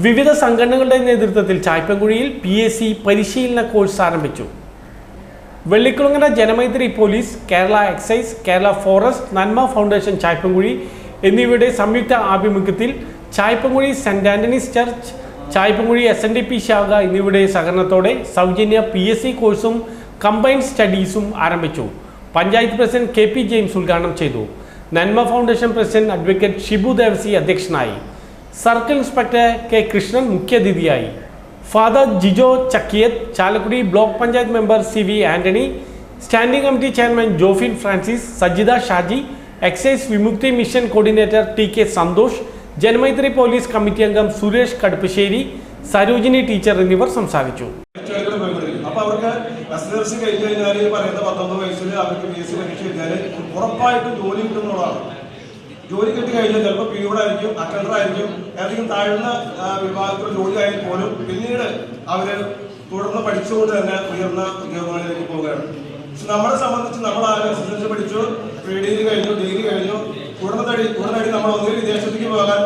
വിവിധ സംഘടനകളുടെ നേതൃത്വത്തിൽ ചായ്പൻകുഴിയിൽ പി എസ് സി പരിശീലന കോഴ്സ് ആരംഭിച്ചു. Vellikulangara Janamaithri police Kerala excise Kerala forest Nanma foundation Chaipankuzhi എന്നിവയുടെ സംയുക്ത ആഭിമുഖ്യത്തിൽ Chaipankuzhi saint Antony's church Chaipankuzhi S N D P ശാഖ എന്നിവയുടെ സഹകരണത്തോടെ സൗജന്യ പി എസ് സി കോഴ്സും കമ്പൈൻഡ് സ്റ്റഡീസും ആരംഭിച്ചു. Panchayat president K P James ഉദ്ഘാടനം ചെയ്തു. Nanma foundation president advocate Shibu Devasi അധ്യക്ഷനായി. സർക്കിൾ ഇൻസ്പെക്ടർ കെ കൃഷ്ണൻ മുഖ്യാതിഥിയായി. Father Jijo Chakkiyath Chalakudy block panchayat member C V Antony standing committee chairman Jofin Francis Sajitha Shaji excise Vimukthi mission coordinator T K Santhosh Janamaithri police committee അംഗം Suresh Kaduppassery Sarojini teacher എന്നിവർ സംസാരിച്ചു. അവർക്ക് പറയുന്ന പത്തൊമ്പത് വയസ്സിൽ അവർക്ക് ഉറപ്പായിട്ടും ജോലി കിട്ടുന്നതാണ് ജോലി കിട്ടി കഴിഞ്ഞാൽ ചിലപ്പോൾ പിന്നീട് ആയിരിക്കും അറ്റൻഡർ ആയിരിക്കും ഏതെങ്കിലും താഴ്ന്ന വിഭാഗത്തിൽ ജോലി ആയാൽ പോലും പിന്നീട് അവർ തുടർന്ന് പഠിച്ചുകൊണ്ട് തന്നെ ഉയർന്ന ഉദ്യോഗങ്ങളിലേക്ക് പോവുകയാണ് പക്ഷെ നമ്മളെ സംബന്ധിച്ച് നമ്മൾ ആരും എസ് പഠിച്ചു പി ഡിഗ്രി കഴിഞ്ഞു ഡിഗ്രി കഴിഞ്ഞു. ഉടനടി ഉടനടി നമ്മൾ ഒന്നുകിൽ വിദേശത്തേക്ക് പോകാൻ